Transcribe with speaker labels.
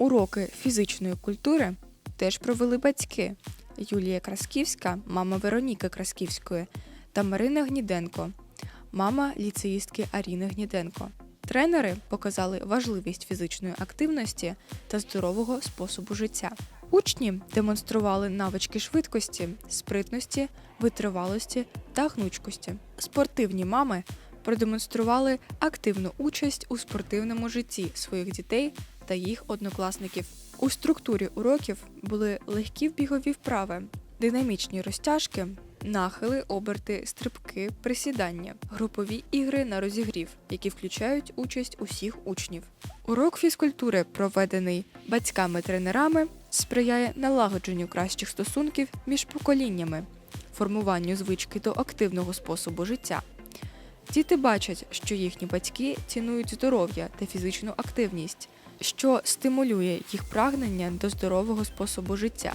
Speaker 1: Уроки фізичної культури теж провели батьки Юлія Красківська, мама Вероніки Красківської, та Марина Гніденко, мама ліцеїстки Аріни Гніденко. Тренери показали важливість фізичної активності та здорового способу життя. Учні демонстрували навички швидкості, спритності, витривалості та гнучкості. Спортивні мами продемонстрували активну участь у спортивному житті своїх дітей та їх однокласників. У структурі уроків були легкі бігові вправи, динамічні розтяжки, нахили, оберти, стрибки, присідання, групові ігри на розігрів, які включають участь усіх учнів. Урок фізкультури, проведений батьками-тренерами, сприяє налагодженню кращих стосунків між поколіннями, формуванню звички до активного способу життя. Діти бачать, що їхні батьки цінують здоров'я та фізичну активність, що стимулює їх прагнення до здорового способу життя.